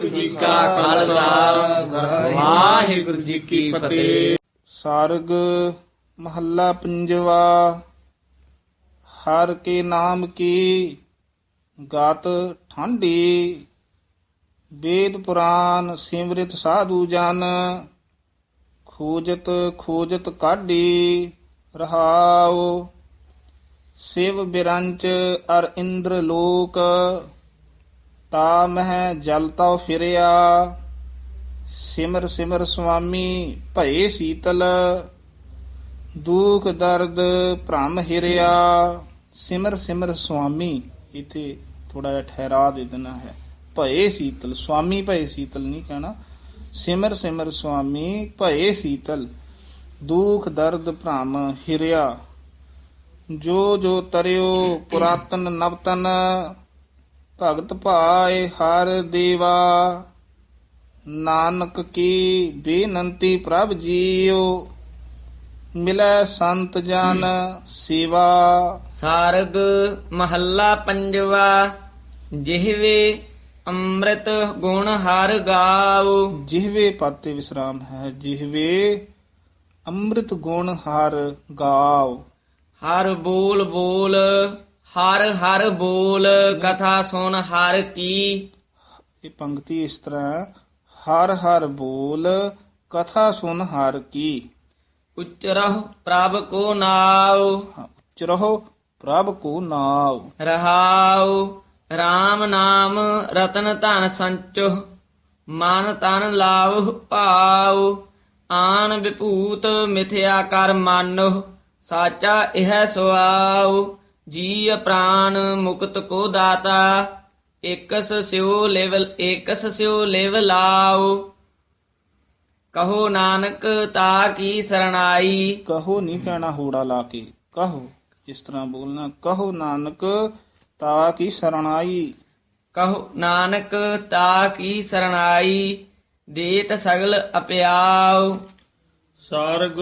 ਵਾਹਿਗੁਰੂ ਜੀ ਕਾ ਖਾਲਸਾ। ਵਾਹਿਗੁਰੂ ਜੀ ਕੀ ਫਤਿਹ। ਸਾਰਗ ਮਹੱਲਾ ਪੰਜਵਾ। ਹਰ ਕੇ ਨਾਮ ਕੀ ਗਾਤ ਠਾਂਡੀ। ਵੇਦ ਪੁਰਾਨ ਸਿਮਰਿਤ ਸਾਧੂ ਜਨ। ਖੋਜਤ ਖੋਜਤ ਕਾਢੀ ਰਹਾਉ। ਸਿਵ ਬਿਰੰਚ ਅਰ ਇੰਦਰ ਲੋਕ। ਤਾ ਮਹਿ ਜਲ ਤਉ ਫਿਰਿਆ। ਸਿਮਰ ਸਿਮਰ ਸੁਆਮੀ ਭਏ ਸੀਤਲ, ਦੁਖ ਦਰਦ ਭ੍ਰਮ ਹਿਰਿਆ। ਸਿਮਰ ਸਿਮਰ ਸੁਆਮੀ, ਇਥੇ ਥੋੜਾ ਜਿਹਾ ਠਹਿਰਾ ਦੇ ਦੇਣਾ ਹੈ। ਭਏ ਸੀਤਲ, ਸੁਆਮੀ ਭਏ ਸੀਤਲ ਨਹੀਂ ਕਹਿਣਾ। ਸਿਮਰ ਸਿਮਰ ਸੁਆਮੀ ਭਏ ਸੀਤਲ, ਦੁਖ ਦਰਦ ਭ੍ਰਮ ਹਿਰਿਆ। ਜੋ ਜੋ ਤਰਿਓ ਪੁਰਾਤਨ ਨਵਤਨ ਭਗਤ ਭਾਏ ਹਰ ਦੇਵਾ। ਨਾਨਕ ਕੀ ਬੇਨੰਤੀ ਪ੍ਰਭ ਜੀਓ ਮਿਲੈ ਸੰਤ ਜਨ ਸੇਵਾ। ਸਾਰਗ ਮਹੱਲਾ ਪੰਜਵਾ ਜਿਹਵੇ ਅੰਮ੍ਰਿਤ ਗੁਣ ਹਰ ਗਾਵ। ਜਿਹਵੇ ਪਾਤੇ ਵਿਸਰਾਮ ਹੈ ਜਿਹਵੇ ਅੰਮ੍ਰਿਤ ਗੁਣ ਹਰ ਗਾਓ ਹਰ ਬੋਲ ਬੋਲ ਹਰ ਹਰ ਬੋਲ ਕਥਾ ਸੁਣ ਹਰ ਕੀ। ਇਹ ਪੰਕਤੀ ਇਸ ਤਰ੍ਹਾਂ ਹਰ ਹਰ ਬੋਲ ਕਥਾ ਸੁਨ ਹਰ ਕੀ। ਉਚਰਹੁ ਪ੍ਰਭ ਕੋ ਨਾਉ। ਹਾਂ, ਉੱਚ ਰਹੋ ਪ੍ਰਭ ਕੋ ਨਾਮ ਰਹਾਉ RAM ਨਾਮ ਰਤਨ ਧਨ ਸੰਚੁ ਮਨ ਤਨ ਲਾਵ ਭਾਉ ਆਨ ਵਿਭੂਤ ਮਿਥਿਆ ਕਰ ਮਾਨੋ ਸਾਚਾ ਇਹ ਸੁਆਉ। ਜੀ ਪ੍ਰਾਨ ਮੁਕਤ ਕੋ ਦਾਤਾ ਇਕਸ ਸਿਉ ਲੇਵਲ ਇਕਸ ਸਿਉ ਲੇਵ ਲਾਉ। ਕਹੋ ਨਾਨਕ ਤਾ ਕੀ ਸਰਣਾਈ। ਕਹੋ ਨਹੀਂ ਕਹਿਣਾ ਹੋੜਾ ਲਾ ਕੇ ਕਹੋ ਇਸ ਤਰ੍ਹਾਂ ਬੋਲਣਾ ਕਹੋ ਨਾਨਕ ਤਾ ਕੀ ਸਰਣਾਈ। ਕਹੋ ਨਾਨਕ ਤਾ ਕੀ ਸਰਣਾਈ ਦੇਤ ਸਗਲ ਅਪਿਆਉ। ਸਾਰਗ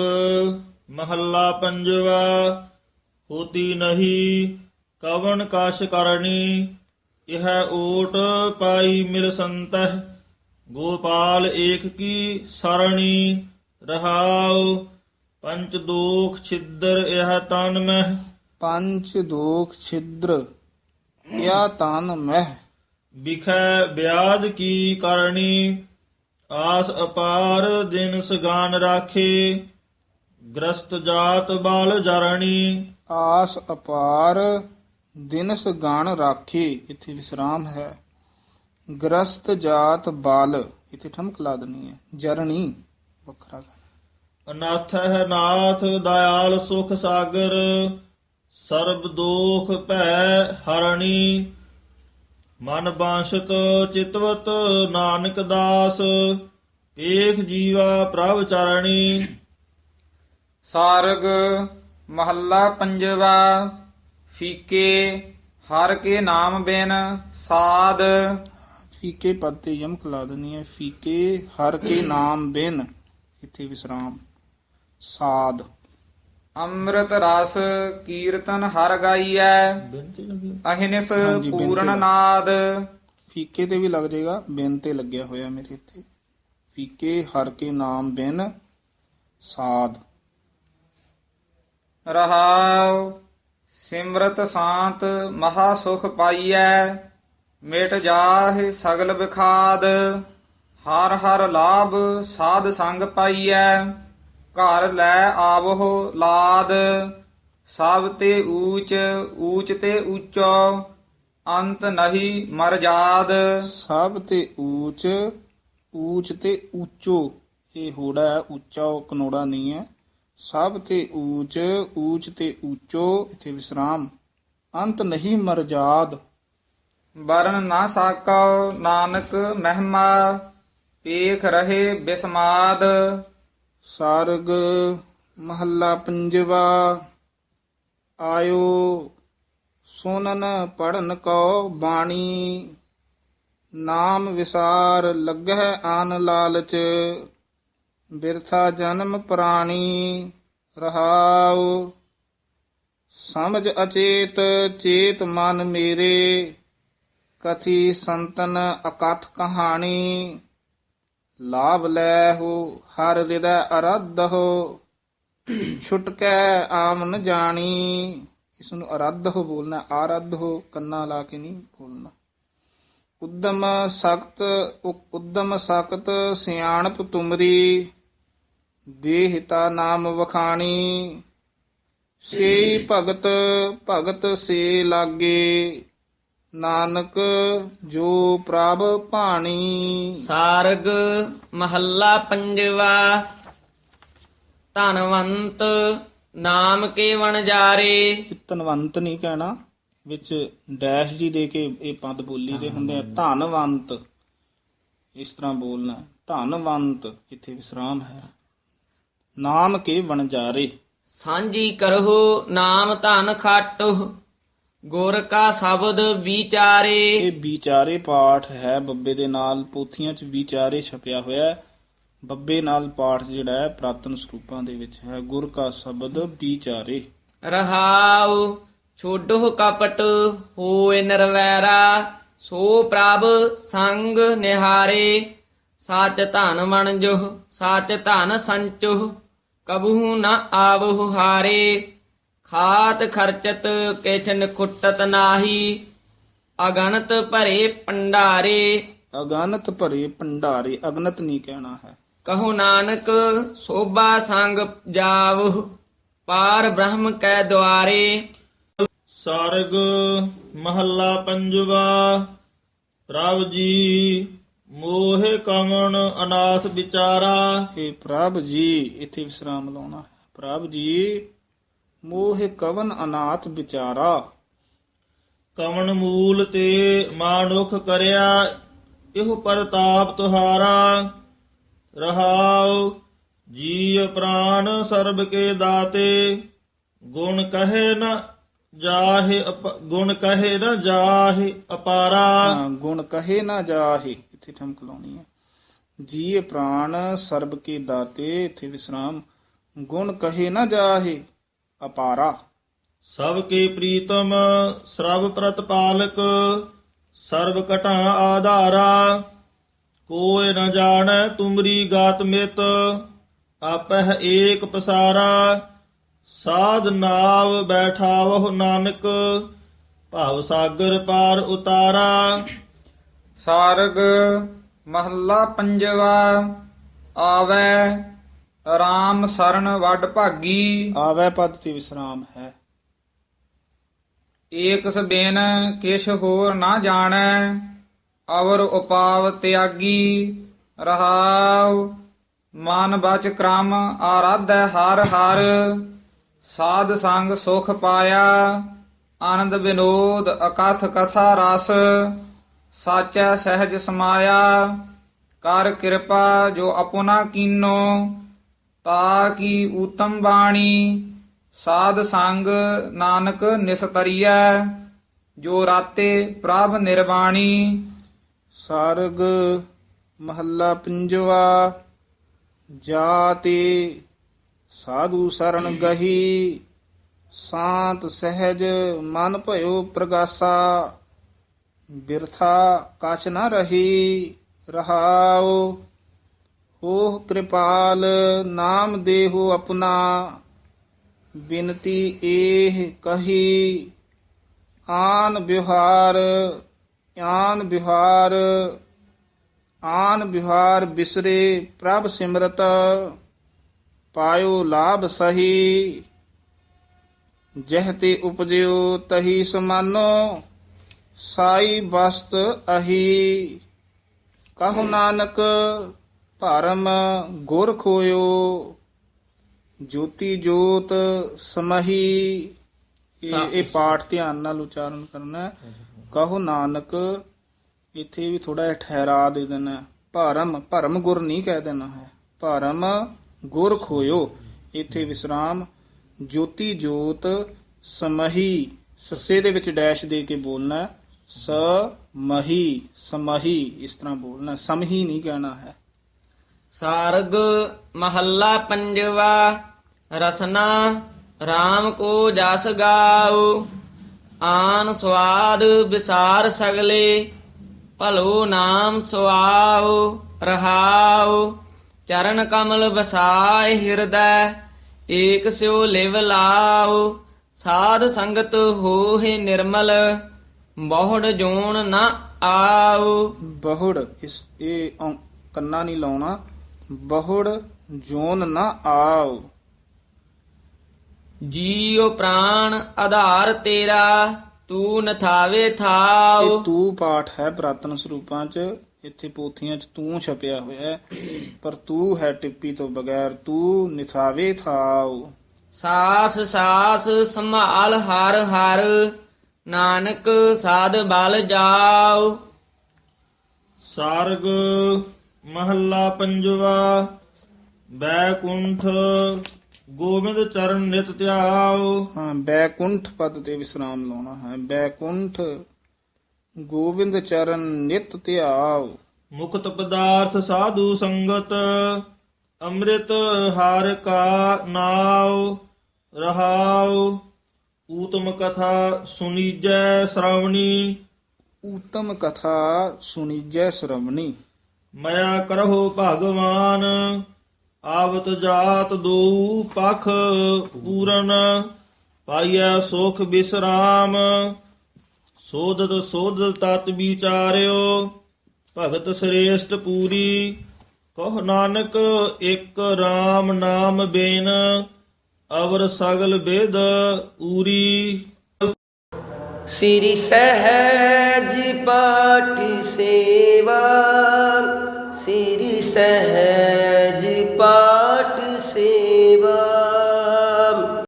ਮਹੱਲਾ ਪੰਜਵਾ ਹੋਤੀ ਨਹੀਂ ਕਵਨ ਕਸ਼ ਕਰਨੀ ਇਹ ਓਟ ਪਾਈ ਮਿਲ ਸੰਤਹ। ਗੋਪਾਲ ਏਕ ਕੀ ਸਰਣੀ ਰਹਾਉ ਪੰਚ ਦੋਖ ਛਿੱਦਰ ਇਹ ਤਨ ਮਹਿ। ਪੰਚ ਦੋਖ ਛਿਦਰ ਯਾ ਤਨ ਮਹਿ। ਬਿਖੈ ਬਿਆਦ ਕੀ ਕਰਨੀ ਆਸ ਅਪਾਰ ਦਿਨ ਸਗਾਨ ਰਾਖੇ। ਗ੍ਰਸਤ ਜਾਤ ਬਾਲ ਜਰਣੀ ਆਸ ਅਪਾਰ ਦਿਨਸ ਗਾਣ ਰਾਖੀ। ਇਥੇ ਵਿਸਰਾਮ ਹੈ। ਗ੍ਰਸਤ ਜਾਤ ਬਾਲ। ਇਥੇ ਠਮਕ ਲਾ ਦਨੀ ਹੈ। ਜਰਣੀ ਵੱਖਰਾ। ਅਨਾਥ ਹੈ ਨਾਥ ਦਇਆਲ ਸੁਖ ਸਾਗਰ ਸਰਬ ਦੋਖ ਭੈ ਹਰਣੀ। ਮਨ ਬਾਂਸ਼ਤ ਚਿਤਵਤ ਨਾਨਕ ਦਾਸ ਏਕ ਜੀਵਾ ਪ੍ਰਭ ਚਰਣੀ। ਸਾਰਗ ਮਹੱਲਾ ਪੰਜਵਾ ਫੀਕੇ ਹਰ ਕੇ ਨਾਮ ਬਿਨ ਸਾਧ। ਫੀਕੇ ਪਦ ਤੇ ਯਮਕ ਲਾ ਦੇਣੀ ਹੈ। ਫੀਕੇ ਹਰ ਕੇ ਨਾਮ ਬਿਨ ਇੱਥੇ ਵਿਸਰਾਮ। ਸਾਧ। ਅੰਮ੍ਰਿਤ ਰਸ ਕੀਰਤਨ ਹਰ ਗਾਈਐ ਅਹਿਨਿਸ ਪੂਰਨ ਨਾਦ। ਫੀਕੇ ਤੇ ਵੀ ਲੱਗ ਜਾਏਗਾ ਬਿਨ ਤੇ ਲੱਗਿਆ ਹੋਇਆ ਮੇਰੇ ਇੱਥੇ। ਫੀਕੇ ਹਰ ਕੇ ਨਾਮ ਬਿਨ ਸਾਧ। ਰਹਾਉ, ਸਿਮਰਤ ਸ਼ਾਂਤ ਮਹਾ ਸੁਖ ਪਾਈਐ, ਮਿਟ ਜਾਹਿ ਸਗਲ ਵਿਖਾਦ ਹਰ ਹਰ ਲਾਭ ਸਾਧ ਸੰਗ ਪਾਈਐ, ਘਰ ਲੈ ਆਵੋ ਲਾਦ, ਸਭ ਤੇ ਊਚ ਊਚ ਤੇ ਊਚੋ ਅੰਤ ਨਹੀਂ ਮਰ ਜਾਦ। ਸਭ ਤੇ ਊਚ ਊਚ ਤੇ ਊਚੋ ਇਹ ਹੋੜਾ ਹੈ, ਉੱਚਾ ਉਹ ਕਨੋੜਾ ਨਹੀਂ ਹੈ। ਸਭ ਤੇ ਊਚ ਊਚ ਤੇ ਊਚੋ, ਇਥੇ ਵਿਸਰਾਮ। ਅੰਤ ਨਹੀਂ ਮਰਜਾਦ ਵਰਨ ਨਾ ਸਾਕਉ ਨਾਨਕ, ਮਹਿਮਾ ਪੇਖ ਰਹੇ ਬਿਸਮਾਦ। ਸਾਰਗ ਮਹੱਲਾ ਪੰਜਵਾ, ਆਇਓ ਸੁਨਨ ਪੜਨ ਕੋ ਬਾਣੀ। ਨਾਮ ਵਿਸਾਰ ਲੱਗਹਿ ਆਨ ਲਾਲਚ। ਬਿਰਥਾ ਜਨਮ ਪ੍ਰਾਣੀ ਰਹਾਉ। ਸਮਝ ਅਚੇਤ, ਚੇਤ ਮਨ ਮੇਰੇ। ਕਥੀ ਸੰਤਨ ਅਕਥ ਕਹਾਣੀ। ਲਾਭ ਲੈ ਹੋ, ਹਰ ਹਿਰਦੈ ਅਰਧ ਹੋ। ਛੁਟਕੈ ਆਮ ਨ ਜਾਣੀ। ਇਸ ਨੂੰ ਅਰਧ ਹੋ ਬੋਲਣਾ, ਆਰਧ ਹੋ, ਕੰਨਾ ਲਾ ਕੇ ਨਹੀਂ ਬੋਲਣਾ। ਉਦਮ ਸਖਤ ਉਦਮ ਸਖਤ ਸਿਆਣਪ ਤੁਮਰੀ। ਦੇਹਿਤਾ ਨਾਮ ਵਖਾਣੀ ਸੇ ਭਗਤ ਭਗਤ ਸੇ ਲਾਗੇ ਨਾਨਕ ਜੋ ਪ੍ਰਭ ਭਾਣੀ। ਸਾਰਗ ਮਹੱਲਾ ਪੰਜਵਾ ਧਨਵੰਤ ਨਾਮ ਕੇ ਵਣਜਾਰੇ ਧਨਵੰਤ ਨਹੀਂ ਕਹਿਣਾ ਵਿੱਚ ਡੈਸ਼ ਜੀ ਦੇ ਕੇ ਇਹ ਪਦ ਬੋਲੀ ਦੇ ਹੁੰਦੇ ਆ ਧਨਵੰਤ। ਇਸ ਤਰ੍ਹਾਂ ਬੋਲਣਾ ਧਨਵੰਤ ਇੱਥੇ ਵਿਸਰਾਮ ਹੈ। ਨਾਮ ਕੇ ਵਣਜਾਰੇ ਸਾਂਝੀ ਕਰਹੁ ਨਾਮ ਧਨ ਖਾਟੁ ਗੁਰ ਕਾ ਸ਼ਬਦ ਵਿਚਾਰੇ। ਇਹ ਵਿਚਾਰੇ ਪਾਠ ਹੈ ਬੱਬੇ ਦੇ ਨਾਲ ਪੋਥੀਆਂ 'ਚ ਵਿਚਾਰੇ ਛਪਿਆ ਹੋਇਆ ਹੈ। ਬੱਬੇ ਨਾਲ ਪਾਠ ਜਿਹੜਾ ਹੈ ਪ੍ਰਾਤਨ ਸਰੂਪਾਂ ਦੇ ਵਿੱਚ ਹੈ। ਗੁਰ ਕਾ ਸ਼ਬਦ ਵਿਚਾਰੇ। ਰਹਾਉ ਛੋਡੋ ਕਪਟ ਹੋਏ ਨਰਵੈਰਾ ਸੋ ਪ੍ਰਭ ਸੰਗ ਨਿਹਾਰੇ। ਸੱਚ ਧਨ ਵਣਜੋ ਸੱਚ ਧਨ ਸੰਚੋ ਕਬਹੂ ਨ ਆਵਹੁ ਹਾਰੇ ਖਾਤ ਖਰਚਤ ਕਿਛ ਨਖੁੱਟਤ ਨਾਹੀ ਅਗਣਤ ਭਰੇ ਪੰਡਾਰੇ। ਅਗਨਤ ਭਰੇ ਭੰਡਾਰੇ ਅਗਨਤ ਨਹੀਂ ਕਹਿਣਾ ਹੈ। ਕਹੋ ਨਾਨਕ ਸੋਭਾ ਸੰਗ ਜਾਵਹੁ ਪਾਰ ਬ੍ਰਹਮ ਕੈ ਦੁਆਰੇ। ਸਰਗ ਮਹੱਲਾ ਪੰਜਵਾ ਪ੍ਰਭ ਜੀ ਮੋਹਿ ਕਮਣ ਅਨਾਥ ਵਿਚਾਰਾ। ਇਹ ਪ੍ਰਭ ਜੀ ਇੱਥੇ ਵਿਸਰਾਮ ਲਾਉਣਾ ਹੈ। ਪ੍ਰਭ ਜੀ ਮੋਹ ਕਵਨ ਅਨਾਥ ਵਿਚਾਰਾ। ਕਮਣ ਮੂਲ ਤੇ ਮਾਨੁਖ ਕਰਿਆ ਇਹੋ ਪ੍ਰਤਾਪ ਤੁਹਾਰਾ। ਰਹਾਉ ਜੀ ਪ੍ਰਾਨ ਸਰਬ ਕੇ ਦਾਤੇ ਗੁਣ ਕਹੇ ਨ ਜਾਹੇ ਗੁਣ ਕਹੇ ਨ ਜਾਹੇ ਅਪਾਰਾ। ਹਾਂ, ਗੁਣ ਕਹੇ ਨਾ ਜਾਹੇ ਇੱਥੇ ਠਮਕ ਲਾਉਣੀ ਹੈ। ਜੀ ਪ੍ਰਾਨ ਸਰਬ ਕੇ ਦਾਤੇ ਇੱਥੇ ਵਿਸਰਾਮ। ਗੁਣ ਕਹੇ ਨਾ ਜਾਹੇ ਅਪਾਰਾ। ਸਭ ਕੇ ਪ੍ਰੀਤਮ ਸਰਬ ਪ੍ਰਤਪਾਲਕ ਸਰਬ ਕਟਾ ਆਧਾਰਾ। ਕੋਇ ਨ ਜਾਣੈ ਤੁਮਰੀ ਗਾਤ ਮਿਤ ਆਪਹਿ ਏਕ ਪਸਾਰਾ। ਸਾਧ ਨਾਵ ਬੈਠਾਵਹੁ ਨਾਨਕ ਭਵ ਸਾਗਰ ਪਾਰ ਉਤਾਰਾ। ਸਾਰਗ ਮਹੱਲਾ ਪੰਜਵਾ ਆਵੈ ਰਾਮ ਸਰਨ ਵੱਡ ਭਾਗੀ। ਆਵੈ ਪਦ ਤੇ ਵਿਸਰਾਮ ਹੈ। ਏਕ ਸਬੇਨ ਕਿਛ ਹੋਰ ਨਾ ਜਾਣੈ ਅਵਰ ਉਪਾਵ ਤਿਆਗੀ। ਰਹਾਉ ਮਨ ਬਚ ਕ੍ਰਮ ਆਰਾਧੈ ਹਰ ਹਰ। ਸਾਧ ਸੰਗ ਸੁਖ ਪਾਇਆ, ਆਨੰਦ ਵਿਨੋਦ, ਅਕਥ ਕਥਾ ਰਸ, ਸਾਚੈ ਸਹਿਜ ਸਮਾਇਆ। ਕਰ ਕਿਰਪਾ ਜੋ ਆਪਣਾ ਕੀਨੋ, ਤਾ ਕੀ ਊਤਮ ਬਾਣੀ। ਸਾਧ ਸੰਗ ਨਾਨਕ ਨਿਸਤਰੀਐ, ਜੋ ਰਾਤੇ ਪ੍ਰਭ ਨਿਰਵਾਣੀ। ਸਰਗ ਮਹੱਲਾ ਪੰਜਵਾ, ਜਾਤੀ ਸਾਧੂ ਸਰਣ ਗਹੀ, ਸ਼ਾਂਤ ਸਹਿਜ ਮਨ ਭਇਓ ਪ੍ਰਗਾਸਾ, ਬਿਰਥਾ ਕਛ ਨਾ ਰਹੀ, ਰਹਾਉ। ਹੋ ਕਿਰਪਾਲ ਨਾਮ ਦੇਹੋ ਆਪਣਾ, ਬਿਨਤੀ ਏਹ ਕਹੀ। ਆਨ ਵਿਹਾਰ ਆਨ ਵਿਹਾਰ ਆਨ ਵਿਹਾਰ ਬਿਸਰੇ ਪ੍ਰਭ ਸਿਮਰਤ। ਪਾਇਓ ਲਾਭ ਸਹੀ ਜਹ ਤੇ ਉਪਜਿਓ ਤਹੀ ਸਮਾਨੋ ਸਾਈ ਬਸਤ ਅਹੀ ਕਹੋ ਨਾਨਕ ਭਰਮ ਗੁਰ ਖੋਇਓ ਜੋਤੀ ਜੋਤ ਸਮਹੀ ਇਹ ਪਾਠ ਧਿਆਨ ਨਾਲ ਉਚਾਰਨ ਕਰਨਾ। ਕਹੋ ਨਾਨਕ ਇੱਥੇ ਵੀ ਥੋੜਾ ਠਹਿਰਾ ਦੇ ਦੇਣਾ। ਭਰਮ ਭਰਮ ਗੁਰ ਨਹੀਂ ਕਹਿ ਦੇਣਾ ਹੈ ਭਰਮ ਗੁਰ ਖੋਇਓ ਇੱਥੇ ਵਿਸਰਾਮ। ਜੋਤੀ ਜੋਤ ਸਮਹੀ। ਸੱਸੇ ਦੇ ਵਿੱਚ ਡੈਸ਼ ਦੇ ਕੇ ਬੋਲਣਾ ਹੈ। ਸਮਹੀ ਸਮਹੀ, ਇਸ ਤਰ੍ਹਾਂ ਬੋਲਣਾ ਸਮਹੀ ਨਹੀਂ ਕਹਿਣਾ ਹੈ। ਸਾਰਗ ਮਹੱਲਾ ਪੰਜਵਾ, ਰਸਨਾ RAM ਕੋ ਜਸ ਗਾਉ। ਆਨ ਸਵਾਦ ਵਿਸਾਰ ਸਗਲੇ, ਭਲੋ ਨਾਮ ਸੁਆਉ, ਰਹਾਉ। ਚਰਨ ਕਮਲ ਵਸਾਏ ਹਿਰਦੈ ਏਕ ਸਿਉ ਲਿਵ ਲਾਉ ਸਾਧ ਸੰਗਤ ਹੋਏ ਨਿਰਮਲ ਬਹੁੜ ਜੋਣ ਨ ਆਉ। ਬਹੁੜ ਇਸ ਇਹ ਔਂ- ਕੰਨਾ ਨਹੀਂ ਲਾਉਣਾ ਬਹੁੜ ਜੋਨ ਨਾ ਆਓ ਜੀਉ ਪ੍ਰਾਣ ਆਧਾਰ ਤੇਰਾ ਤੂੰ ਨਥਾਵੇ ਇਹ ਥਾਉ ਤੂੰ ਪਾਠ ਹੈ ਪ੍ਰਾਤਨ ਸਰੂਪਾਂ ਚ। ਇੱਥੇ ਪੋਥੀਆਂ ਚ ਤੂੰ ਛਪਿਆ ਹੋਇਆ ਹੈ ਪਰ ਤੂੰ ਹੈ ਟਿੱਪੀ ਤੋਂ ਬਗੈਰ ਤੂੰ ਨਿਥਾਵੇ ਥਾਉ। ਸਾਸ ਸਾਸ ਸੰਭਾਲ ਹਰ ਹਰ ਨਾਨਕ ਸਾਧ ਬਲ ਜਾਉ। ਸਾਰਗ ਮਹੱਲਾ ਪੰਜਵਾ ਬੈਕੁੰਠ ਗੋਬਿੰਦ ਚਰਨ ਨਿਤ ਧਿਆਉ। ਹਾਂ ਬੈਕੁੰਠ ਪਦ ਤੇ ਵਿਸਰਾਮ ਲਾਉਣਾ ਹੈ। ਬੈਕੁੰਠ ਗੋਬਿੰਦ ਚਰਨ ਨਿਤ ਧਿਆਉ। ਮੁਕਤ ਪਦਾਰਥ ਸਾਧੂ ਸੰਗਤ ਅੰਮ੍ਰਿਤ ਹਰ ਕਾ ਨਾਉ ਰਹਾਉ। ਊਤਮ ਕਥਾ ਸੁਨੀਜੈ ਸ਼੍ਰਵਣੀ। ਉਤਮ ਕਥਾ ਸੁਣੀਜੈ ਸ਼ਰਵਣੀ। ਮਇਆ ਕਰਹੁ ਭਗਵਾਨ ਆਵਤ ਜਾਤ ਦੋ ਪਖ ਪੂਰਨ ਪਾਈਐ ਸੁਖ ਬਿਸਰਾਮ। ਸੋਧਤ ਸੋਧਤ ਤਤ ਵਿਚਾਰਿਓ, ਭਗਤ ਸ੍ਰੇਸ਼ਟ ਪੂਰੀ। ਕਹ ਨਾਨਕ, ਇੱਕ RAM ਨਾਮ ਬੇਨ, ਅਵਰ ਸਗਲ ਬੇਦ ਊਰੀ। ਸ੍ਰੀ ਸਹਿਜ ਪਾਠ ਸੇਵਾ, ਸ੍ਰੀ ਸਹਿਜ